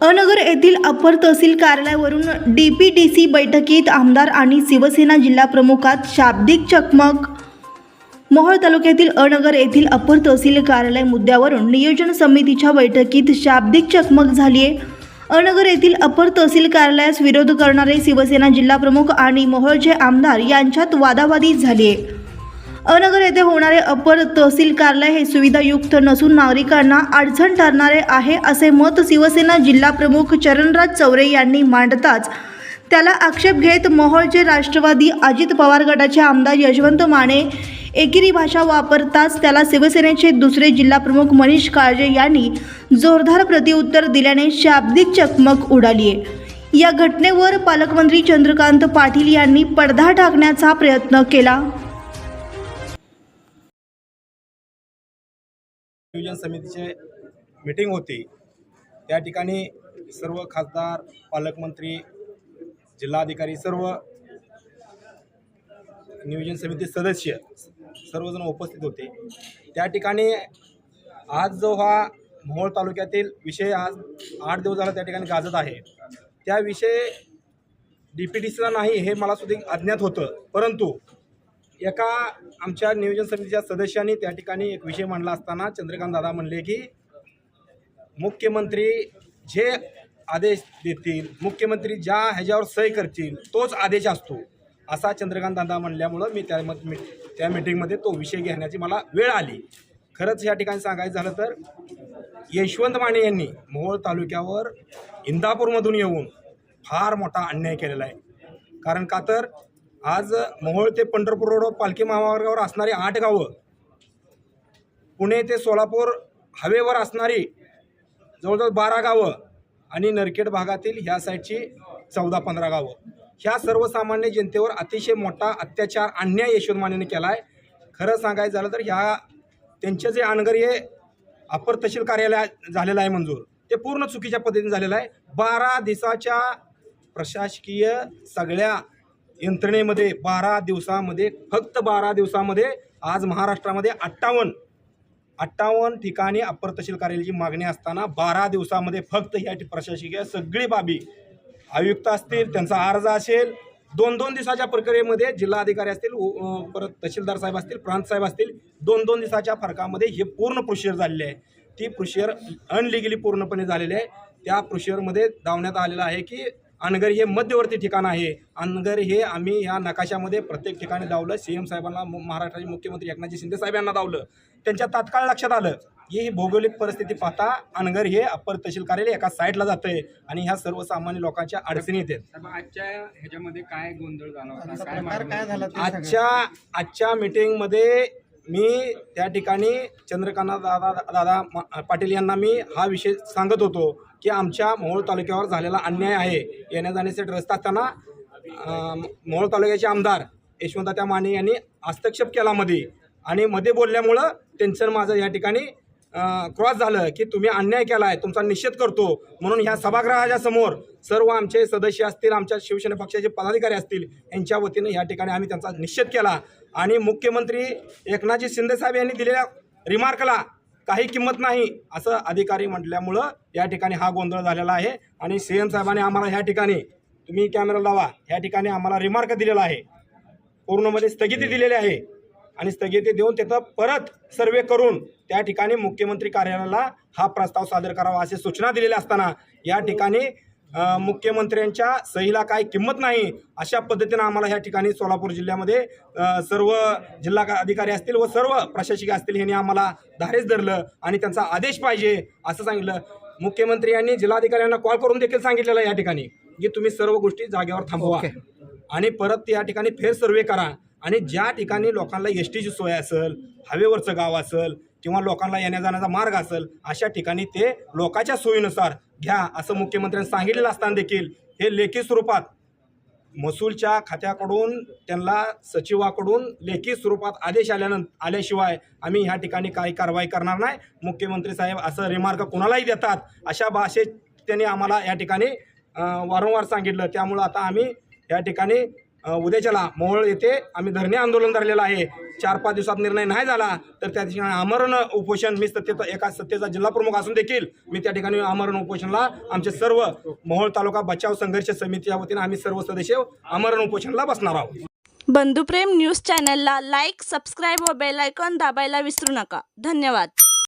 अनगर येथील अपर तहसील कार्यालयावरून डी पी टी सी बैठकीत आमदार आणि शिवसेना जिल्हा प्रमुखात शाब्दिक चकमक. मोहोळ तालुक्यातील अनगर येथील अपर तहसील कार्यालय मुद्द्यावरून नियोजन समितीच्या बैठकीत शाब्दिक चकमक झाली आहे अनगर येथील अपर तहसील कार्यालयास विरोध करणारे शिवसेना जिल्हाप्रमुख आणि मोहोळचे आमदार यांच्यात वादावादी आहे अनगर येथे होणारे अपर तहसील कार्यालय हे सुविधायुक्त नसून नागरिकांना अडचण ठरणारे आहे असे मत शिवसेना जिल्हा प्रमुख चरणराज चौरे यांनी मांडताच. त्याला आक्षेप घेत मोहोळचे राष्ट्रवादी अजित पवार गटाचे आमदार यशवंत माने एकेरी भाषा वापरताच त्याला शिवसेनेचे दुसरे जिल्हाप्रमुख मनीष काळजे यांनी जोरदार प्रतिउत्तर दिल्याने शाब्दिक चकमक उडाली आहे या घटनेवर पालकमंत्री चंद्रकांत पाटील यांनी पडदा टाकण्याचा प्रयत्न केला. नियोजन समितीचे मीटिंग होती. त्या ठिकाणी सर्व खासदार पालकमंत्री जिल्हाधिकारी सर्व नियोजन समिती सदस्य सर्वजण उपस्थित होते. त्या ठिकाणी आज जो हा मोहोळ तालुक्यातील विषय आज आठ दिवस झाला त्या ठिकाणी गाजत आहे. त्या विषय डी पी डी सीला नाही हे मला सुद्धा अज्ञात होतं. परंतु एका आमच्या नियोजन समितीच्या सदस्यांनी त्या ठिकाणी एक विषय मांडला असताना चंद्रकांत दादा म्हणले की मुख्यमंत्री जे आदेश देतील मुख्यमंत्री ज्या ह्याच्यावर सही करतील तोच आदेश असतो. असा चंद्रकांत दादा म्हणल्यामुळं मी त्या मत- मी- त्या मिटिंगमध्ये तो विषय घेण्याची मला वेळ आली. खरंच या ठिकाणी सांगायचं झालं तर यशवंत माने यांनी मोहोळ तालुक्यावर इंदापूरमधून येऊन फार मोठा अन्याय केलेला आहे. कारण का तर आज मोहोळ ते पंढरपूर रोड पालखी महामार्गावर असणारी आठ गावं पुणे ते सोलापूर हवेवर असणारी जवळजवळ बारा गावं आणि नरखेड भागातील ह्या साईडची चौदा पंधरा गावं. ह्या सर्वसामान्य जनतेवर अतिशय मोठा अत्याचार अन्याय यशवंत मानेने केला आहे खरं सांगायचं झालं तर ह्या त्यांचे जे अनगर हे अपर तहसील कार्यालय झालेलं आहे मंजूर ते पूर्ण चुकीच्या पद्धतीने झालेलं आहे. बारा दिवसाच्या प्रशासकीय सगळ्या यंत्रणेमध्ये बारा दिवसामध्ये फक्त बारा दिवसामध्ये आज महाराष्ट्रामध्ये अठ्ठावन्न अठ्ठावन्न ठिकाणी अप्पर तहसील कार्यालयाची मागणी असताना बारा दिवसामध्ये फक्त ह्या प्रशासकीय सगळी बाबी आयुक्त असतील त्यांचा अर्ज असेल दोन दोन दिवसाच्या प्रक्रियेमध्ये जिल्हाधिकारी असतील उ- परत तहसीलदार साहेब असतील प्रांत साहेब असतील दोन दोन दिवसाच्या फरकामध्ये हे पूर्ण प्रोशियर झालेली आहे. ती प्रोशियर अनलिगली पूर्णपणे झालेली आहे. त्या प्रोशियरमध्ये दावण्यात आलेलं आहे की अनगर हे मध्यवर्ती ठिकाण आहे. अनगर हे आम्ही या नकाशामध्ये प्रत्येक ठिकाणी दावलं सी एम साहेबांना मु- महाराष्ट्राचे मुख्यमंत्री एकनाथजी शिंदे साहेब यांना दावलं त्यांच्या तात्काळ लक्षात आलं की ही भौगोलिक परिस्थिती पाहता अनगर हे अप्पर तहसील कार्यालय एका साईडला जातंय आणि ह्या सर्वसामान्य लोकांच्या अडचणी येतात. साहेब, आजच्या ह्याच्यामध्ये काय गोंधळ झाला आजच्या आजच्या मीटिंगमध्ये मी त्या ठिकाणी चंद्रकांत दादा दादा पाटील यांना मी हा विषय सांगत होतो. की आमच्या मोहोळ तालुक्यावर झालेला अन्याय आहे. येण्या जाण्यासाठी रस्ता असताना मोहोळ तालुक्याचे आमदार यशवंतात्या माने यांनी हस्तक्षेप केला मध्ये आणि मध्ये बोलल्यामुळं त्यांचं माझं या ठिकाणी क्रॉस झालं की तुम्ही अन्याय केला आहे तुमचा निषेध करतो. म्हणून ह्या सभागृहाच्या समोर सर्व आमचे सदस्य असतील आमच्या शिवसेना पक्षाचे पदाधिकारी असतील यांच्या वतीनं या ठिकाणी आम्ही त्यांचा निषेध केला. आणि मुख्यमंत्री एकनाथजी शिंदेसाहेब यांनी दिलेल्या रिमार्कला काही किंमत नाही असं अधिकारी म्हटल्यामुळं या ठिकाणी हा गोंधळ झालेला आहे. आणि सी एम साहेबांनी आम्हाला ह्या ठिकाणी तुम्ही कॅमेरा लावा ह्या ठिकाणी आम्हाला रिमार्क दिलेला आहे. पूर्णमध्ये स्थगिती दिलेली आहे. आणि स्थगिती देऊन तिथं परत सर्वे करून त्या ठिकाणी मुख्यमंत्री कार्यालयाला हा प्रस्ताव सादर करावा अशी सूचना दिलेल्या असताना या ठिकाणी मुख्यमंत्र्यांच्या सहीला काय किंमत नाही अशा पद्धतीनं आम्हाला ह्या ठिकाणी सोलापूर जिल्ह्यामध्ये सर्व जिल्हा अधिकारी असतील व सर्व प्रशासक असतील यांनी आम्हाला धारेच धरलं आणि त्यांचा आदेश पाहिजे असं सांगितलं. मुख्यमंत्री यांनी जिल्हाधिकाऱ्यांना कॉल करून देखील सांगितलेलं या ठिकाणी की तुम्ही सर्व गोष्टी जागेवर थांबवा आणि परत या ठिकाणी फेर सर्वे करा आणि ज्या ठिकाणी लोकांना एस टीची सोय असेल हवेवरचं गाव असेल किंवा लोकांना येण्या जाण्याचा मार्ग असेल अशा ठिकाणी ते लोकांच्या सोयीनुसार घ्या असं मुख्यमंत्र्यांनी सांगितलेलं असताना देखील हे लेखी स्वरूपात महसूलच्या खात्याकडून त्यांना सचिवाकडून लेखी स्वरूपात आदेश आल्यानंतर आल्याशिवाय आम्ही ह्या ठिकाणी काही कारवाई करणार नाही. मुख्यमंत्री साहेब असं रिमार्क कोणालाही देतात अशा भाषेत त्यांनी आम्हाला या ठिकाणी वारंवार सांगितलं. त्यामुळं आता आम्ही या ठिकाणी उद्याच्याला मोहोळ येथे आम्ही धरणे आंदोलन धरलेलं आहे. चार पाच दिवसात निर्णय नाही झाला तर त्या ठिकाणी आमरण उपोषण मी सत्तेचा एका सत्तेचा जिल्हा प्रमुख असून देखील मी त्या ठिकाणी आमरण उपोषणला आमचे सर्व मोहोळ तालुका बचाव संघर्ष समितीच्या वतीने आम्ही सर्व सदस्य आमरण उपोषणला बसणार आहोत. बंधुप्रेम न्यूज चॅनलला लाईक सबस्क्राईब व बेलायकॉन दाबायला विसरू नका. धन्यवाद.